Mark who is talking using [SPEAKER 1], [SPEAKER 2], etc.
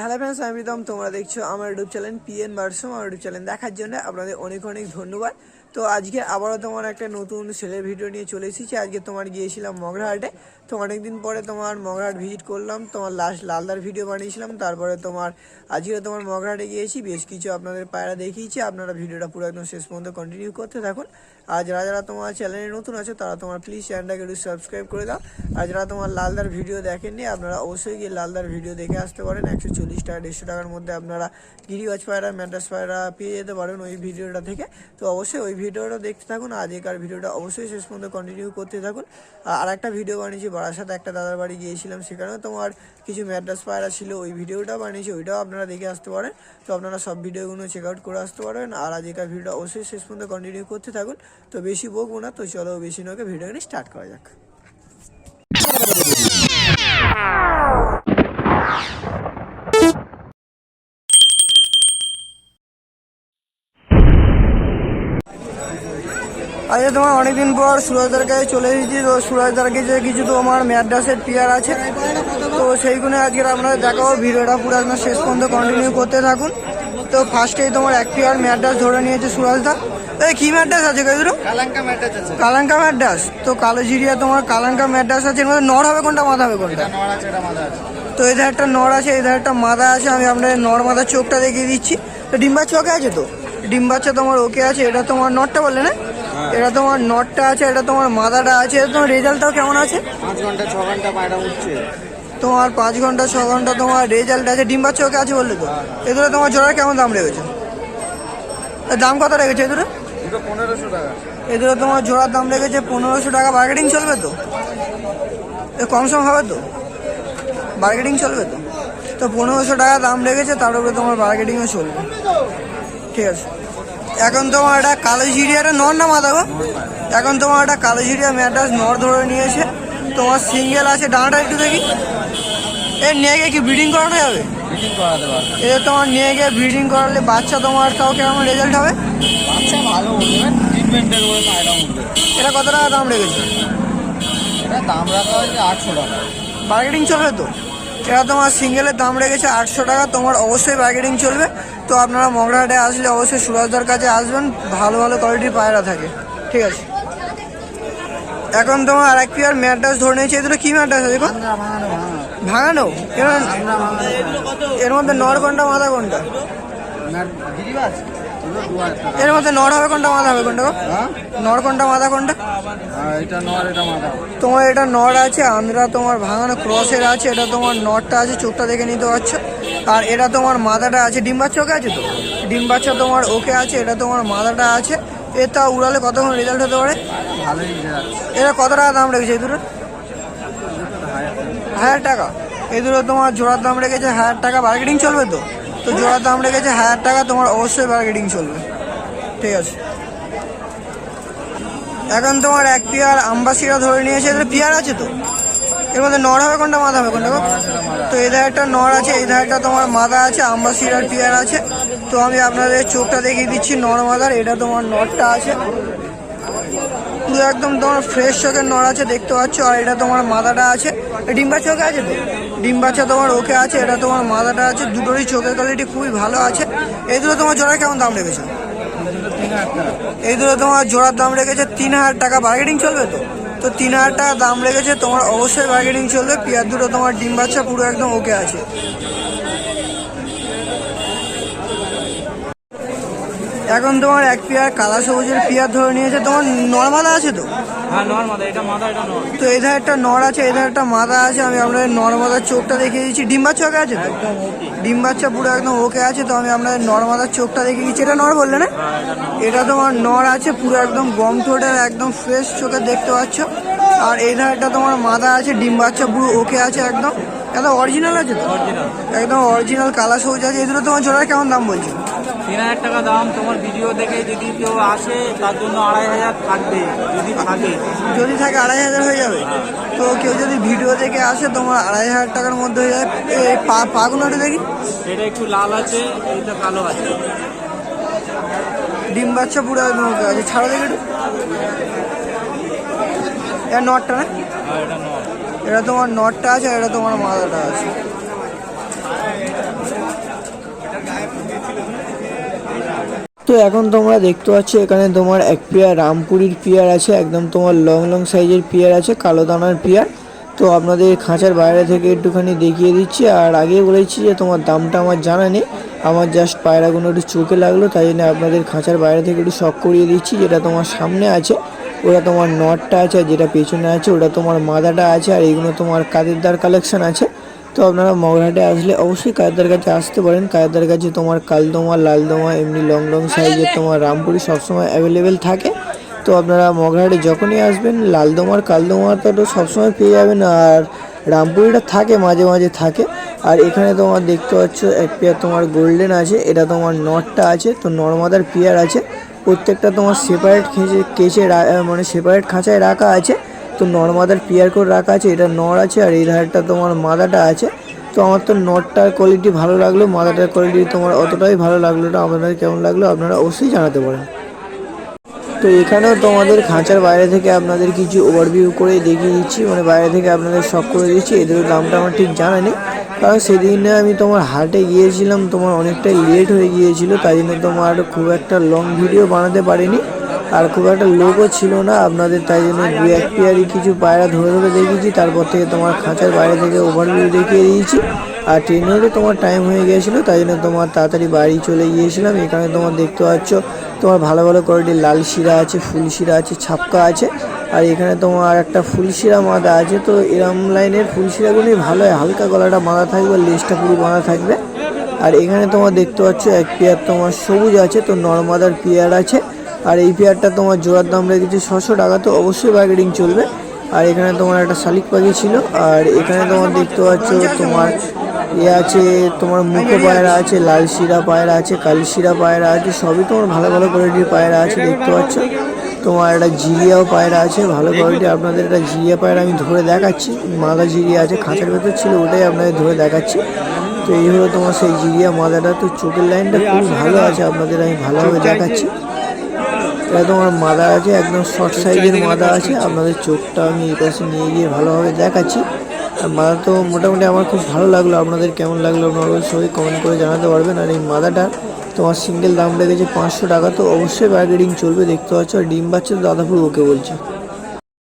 [SPEAKER 1] Hello friends আমি প্রীতম তোমরা দেখছ আমার ইউটিউব চ্যানেল পিএন বার্সম আমার ইউটিউব চ্যানেল দেখার জন্য আপনাদের অনেক অনেক ধন্যবাদ। তো আজকে আবারও তোমার একটা নতুন সেলের ভিডিও নিয়ে চলে এসেছি। আজকে তোমার গিয়েছিলাম মগরাহাটে। তো অনেকদিন পরে তোমার মগরাহাট ভিজিট করলাম, তোমার লাস্ট লালদার ভিডিও বানিয়েছিলাম, তারপরে তোমার আজকে তোমার মগরাহাটে গিয়েছি, বেশ কিছু আপনাদের পায়রা দেখিয়েছি, আপনারা ভিডিওটা পুরো একদম শেষ পর্যন্ত কন্টিনিউ করতে থাকুন। আর যারা যারা তোমার চ্যানেলে নতুন আছে, তারা তোমার প্লিজ চ্যানেলটাকে একটু সাবস্ক্রাইব করে দাও। আর যারা তোমার লালদার ভিডিও দেখেননি, আপনারা অবশ্যই গিয়ে লালদার ভিডিও দেখে আসতে পারেন। একশো চল্লিশ টাকা, দেড়শো টাকার মধ্যে আপনারা গিরিবাজ পায়রা ম্যাটাস পায়রা পেয়ে যেতে পারেন ওই ভিডিওটা থেকে। তো অবশ্যই ওই ভিডিওটা দেখতে থাকুন। আগেকার ভিডিওটা অবশ্যই শেষ পর্যন্ত কন্টিনিউ করতে থাকুন। আর একটা ভিডিও বানিয়েছি বারাসাতে একটা দাদার বাড়ি গিয়েছিলাম সেখানেও তোমার কিছু ম্যাড্রাস পায়রা ছিল, ওই ভিডিওটা বানিয়েছি, ওইটাও আপনারা দেখে আসতে পারেন। তো আপনারা সব ভিডিওগুলো চেক আউট করে আসতে পারেন। আর আজকের ভিডিওটা অবশ্যই শেষ পর্যন্ত কন্টিনিউ করতে থাকুন। তো বেশি বকবো না, তো চলো বেশি নকে ভিডিওটা স্টার্ট করা যাক। আজকে তোমার অনেকদিন পর সুরাজদার কাছে চলে এসেছি তো সুরাজদার কাছে কিছু তো আমার ম্যাড্রাসের পিয়ার আছে তো সেইগুলো আজকে আপনারা দেখাবো ভিডিওটা পুরো একদম শেষ পর্যন্ত কন্টিনিউ করতে থাকুন। তো ফার্স্টেই তোমার এক পেয়ার ম্যাড্রাস ধরে নিয়েছে সুরাজদা। এই কি ম্যাড্রাস আছে কাজুরু
[SPEAKER 2] কালাঙ্কা ম্যাটাচ আছে।
[SPEAKER 1] কালাঙ্কা ম্যাড্রাস তো কালো জিরিয়া তোমার কালাঙ্কা ম্যাড্রাস আছে এর মধ্যে নর হবে কোনটা মাথা হবে কোনটা?
[SPEAKER 2] নড়
[SPEAKER 1] তো এধার একটা নর আছে এধার একটা মাদা আছে আমি আপনাদের নর মাদার চোখটা দেখিয়ে দিচ্ছি। তো ডিম্বার চোখে আছে তো? ডিম্বাচ্চা তোমার ওকে আছে এটা তোমার নটটা বললে না? এটা তোমার নটটা আছে এটা তোমার মাদাটা আছে এটা তোমার রেজাল্টটাও কেমন আছে?
[SPEAKER 2] পাঁচ ঘণ্টা ছ ঘণ্টা পায়রা উঠছে।
[SPEAKER 1] তোমার পাঁচ ঘণ্টা ছ ঘণ্টা তোমার রেজাল্ট আছে। ডিম্বার ওকে আছে বললে তো? এগুলো তোমার জোড়ার কেমন দাম রেখেছে? দাম কত রেখেছে এগুলো
[SPEAKER 2] পনেরোশো টাকা।
[SPEAKER 1] এগুলো তোমার জোড়ার দাম রেখেছে পনেরোশো টাকা। মার্কেটিং চলবে তো? এ কম সম হবে তো? মার্কেটিং চলবে তো? তো পনেরোশো টাকা দাম রেখেছে তার উপরে তোমার মার্কেটিংও চলবে। ঠিক আছে। এখন তোমার একটা কালো জিরিয়াটা নর না মাথা গো এখন তোমার একটা কালো ম্যাটাস নর ধরে নিয়েছে। তোমার সিঙ্গেল আছে ডানাটা একটু দেখি। এ নিয়ে গিয়ে কি ব্রিডিং করানো যাবে? এ তোমার নিয়ে গিয়ে ব্রিডিং করালে বাচ্চা তোমার তাও কেমন রেজাল্ট হবে?
[SPEAKER 2] বাচ্চা ভালো
[SPEAKER 1] এটা কত টাকা দাম রেখেছে?
[SPEAKER 2] এটা দাম রাখা হয়েছে আটশো টাকা।
[SPEAKER 1] বার্গেটিং চলবে তো? এটা তোমার সিঙ্গেলের দাম রেখেছে আটশো টাকা তোমার অবশ্যই বার্গেটিং চলবে। তো আপনারা মগরাহাটে আসলে অবশ্যই সুরাজদার কাছে আসবেন ভালো ভালো কোয়ালিটির পায়রা থাকে। ঠিক আছে? এখন তোমার আর এক পেয়ার ম্যাট্রাস ধরে নিয়েছে এগুলো কি ম্যাট্রাস আছে?
[SPEAKER 2] ভাঙানো ভাঙানো?
[SPEAKER 1] এর-
[SPEAKER 2] আমরা
[SPEAKER 1] মধ্যে নর কোনটা মাথা কোনটা? এর মধ্যে নর হবে কোনটা মাথা হবে কোনটা?
[SPEAKER 2] হ্যাঁ?
[SPEAKER 1] নর কোনটা মাথা কোনটা?
[SPEAKER 2] আর এটা নর এটা মাথা।
[SPEAKER 1] তোমার এটা নট আছে আন্দ্রা তোমার ভাঙানো ক্রসের আছে এটা তোমার নটটা আছে চোখটা দেখে নিতে পারছ। আর এটা তোমার মাথাটা আছে ডিম বাচ্চা ওকে আছে তো? ডিম বাচ্চা তোমার ওকে আছে এটা তোমার মাথাটা আছে। এটা উড়ালে কতক্ষণ রেজাল্ট হতে পারে?
[SPEAKER 2] ভালোই
[SPEAKER 1] এটা কত টাকা দাম রেখেছে এই দুটো হাজার টাকা। এই দুটো তোমার জোড়ার দাম রেখেছে হাজার টাকা। মার্কেটিং চলবে তো? তো জোড়ার দাম রেখেছে হাজার টাকা তোমার অবশ্যই মার্কেটিং চলবে। ঠিক আছে। এখন তোমার এক পিয়ার আম্বাসিরা ধরে নিয়েছে এদের পিয়ার আছে তো? এর মধ্যে নর হবে, কোনটা মাথা হবে কোনটা তো এধার একটা নর আছে, এই ধারটা তোমার মাথা আছে আম্বাসিরার পেয়ার আছে। তো আমি আপনাদের চোখটা দেখিয়ে দিচ্ছি, নর মাথার এটা তোমার নরটা আছে। পুরো একদম তোমার ফ্রেশ চোখের নড় আছে, দেখতে পাচ্ছ, আর এটা তোমার মাথাটা আছে। ডিম্বা চোখে আছে তো? ডিম্বাচ্ছা তোমার ওকে আছে, এটা তোমার মাথাটা আছে, দুটোরই চোখের কোয়ালিটি খুবই ভালো আছে। এই দুটো তোমার জোড়া কেমন দাম রেখেছো? এই দুটো তোমার জোড়ার দাম রেখেছে তিন হাজার টাকা বার্গেটিং চলবে তো? তো তিন হাজার টাকা দাম রেখেছে তোমার অবশ্যই বার্গেনিং চলবে। পিয়ার দুটো, তোমার ডিম বাচ্চা পুরো একদম ওকে আছে। এখন তোমার এক পেয়ার কালা সবুজের পেয়ার ধরে নিয়েছে তোমার নর্মাল আছে তো?
[SPEAKER 2] হ্যাঁ নর মাথা এটা মাথা এটা নর।
[SPEAKER 1] তো এধার একটা নর আছে এধার একটা মাথা আছে আমি আপনাদের নর মাথার চোখটা দেখিয়ে দিচ্ছি। ডিম বাচ্চা ওকে আছে তো? ডিম বাচ্চা পুরো একদম ওকে আছে তো আমি আপনাদের নর মাথার চোখটা দেখিয়ে দিচ্ছি। এটা নর বললে না? এটা তোমার নর আছে পুরো একদম গম ঠোঁটের একদম ফ্রেশ চোখে দেখতে পাচ্ছ। আর এই ধারটা তোমার মাথা আছে ডিম বাচ্চা পুরো ওকে আছে একদম। একদম অরিজিনাল আছে তো? একদম অরিজিনাল কালা সবুজ আছে। এগুলো তোমার জোড়ার কেমন দাম বলছো?
[SPEAKER 2] তিন হাজার টাকা দাম তোমার ভিডিও দেখে যদি কেউ আসে তার জন্য আড়াই হাজার থাকবে যদি থাকে।
[SPEAKER 1] যদি থাকে আড়াই হাজার হয়ে যাবে। তো কেউ যদি ভিডিও দেখে আসে তোমার আড়াই হাজার টাকার মধ্যে হয়ে যাবে। এই পা পাগুলো দেখি।
[SPEAKER 2] এটা একটু লাল আছে এটা কালো আছে।
[SPEAKER 1] ডিম বাচ্চা পুরো আছে ছাড়ো দেখে একটু। এটা নটটা না?
[SPEAKER 2] এটা
[SPEAKER 1] তোমার নটটা আছে আর এটা তোমার মাথাটা আছে।
[SPEAKER 3] তো এখন তোমরা দেখতে পাচ্ছ এখানে তোমার এক পেয়ার রামপুরির পেয়ার আছে, একদম তোমার লং লং সাইজের পেয়ার আছে, কালো দানার পেয়ার। তো আপনাদের খাঁচার বাইরে থেকে একটুখানি দেখিয়ে দিচ্ছি, আর আগে বলেছি যে তোমার দামটা আমার জানা নেই। আমার জাস্ট পায়রাগুলো একটু চোখে লাগল, তাই জন্য আপনাদের খাঁচার বাইরে থেকে একটু শখ করিয়ে দিচ্ছি, যেটা তোমার সামনে আছে। ওটা তোমার নটটা আছে আর যেটা পেছনে আছে, ওটা তোমার মাদাটা আছে, আর এইগুলো তোমার কাদেরদার কালেকশন আছে। তো আপনারা মগরাহাটে আসলে অবশ্যই কায়দার কাছে আসতে পারেন। কায়দার কাছে তোমার কালদমা, লালদমা, এমনি লং লং সাইজের তোমার রামপুরি সবসময় অ্যাভেলেবেল থাকে। তো আপনারা মগরাহাটে যখনই আসবেন, লালদমার কালদমাটা তো সবসময় পেয়ে যাবেন আর রামপুরিটা থাকে, মাঝে মাঝে থাকে। আর এখানে তোমার দেখতে পাচ্ছ, এক পেয়ার তোমার গোল্ডেন আছে, এটা তোমার নটটা আছে, তো নর্মাদার পেয়ার আছে। প্রত্যেকটা তোমার সেপারেট খেঁচে কেচে মানে সেপারেট খাঁচায় রাখা আছে। তো নর্মাদার পেয়ার করে রাখা আছে, এটা নর আছে আর এই ধারটা তোমার মাদাটা আছে। তো আমার তো নটটার কোয়ালিটি ভালো লাগল, মাদাটার কোয়ালিটি তোমার অতটাই ভালো লাগল না, আপনাদের কেমন লাগল আপনারা অবশ্যই জানাতে পারেন। তো এখানেও তোমাদের খাঁচার বাইরে থেকে আপনাদের কিছু ওভারভিউ করে দেখিয়ে দিচ্ছি মানে বাইরে থেকে আপনাদের সব করে দিচ্ছি, এদের দামটা আমার ঠিক জানা নেই। কারণ সেদিনে আমি তোমার হাটে গিয়েছিলাম, তোমার অনেকটাই লেট হয়ে গিয়েছিল, তাই জন্য তোমার খুব একটা লং ভিডিও বানাতে পারিনি। আর খুব একটা লোকও ছিল না, আপনাদের তাই জন্য দু এক পেয়ারই কিছু পায়রা ধরে ধরে দেখিয়েছি, তারপর থেকে তোমার খাঁচার বাইরে থেকে ওভারভিউ দেখিয়ে দিয়েছি। আর ট্রেনেরও তোমার টাইম হয়ে গিয়েছিল, তাই জন্য তোমার তাড়াতাড়ি বাড়ি চলে গিয়েছিলাম। এখানে তোমার দেখতে পাচ্ছ, তোমার ভালো ভালো কোয়ালিটির লাল শিরা আছে, ফুল শিরা আছে, ছাপকা আছে। আর এখানে তোমার একটা ফুল শিরা মাদা আছে, তো এরম লাইনের ফুল শিরাগুলোই ভালো হয় হালকা গলাটা বাঁধা থাকবে লেজটা পুরো বাঁধা থাকবে। আর এখানে তোমার দেখতে পাচ্ছ, এক পেয়ার তোমার সবুজ আছে, তো নর্মাদার পেয়ার আছে। আর এই পেয়ারটা তোমার জোড়ার দাম রেখেছে ছশো টাকা, তো অবশ্যই বার্গেটিং চলবে। আর এখানে তোমার একটা শালিক পাখি ছিল, আর এখানে তোমার দেখতে পাচ্ছ তোমার এ আছে, তোমার মুখো পায়রা আছে, লাল শিরা পায়রা আছে, কালি শিরা পায়রা আছে, সবই তোমার ভালো ভালো কোয়ালিটির পায়রা আছে, দেখতে পাচ্ছ। তোমার একটা জিরিয়াও পায়রা আছে, ভালো কোয়ালিটি আপনাদের একটা জিরিয়া পায়রা আমি ধরে দেখাচ্ছি, মাদা জিরিয়া আছে, খাঁচার ভেতর ছিল, ওটাই আপনাদের ধরে দেখাচ্ছি। তো এই হলো তোমার সেই জিরিয়া মাদাটা, তো চোখের লাইনটা খুব ভালো আছে, আপনাদের আমি ভালোভাবে দেখাচ্ছি। এটা আমার মাদা আছে একদম শর্ট সাইজের মাদা আছে আপনাদের চোখটা আমি এই পাশে নিয়ে গিয়ে ভালোভাবে দেখাচ্ছি। আর মাদা তো মোটামুটি আমার খুব ভালো লাগল আপনাদের কেমন লাগল আপনারা সবাই কমেন্ট করে জানাতে পারবেন। আর এই মাদাটা তোমার সিঙ্গেল দাম লেগেছে পাঁচশো টাকা তো অবশ্যই বার্গেটিং চলবে দেখতে পাচ্ছ আর ডিম বাচ্চা তো দাদাপুর ওকে বলছে।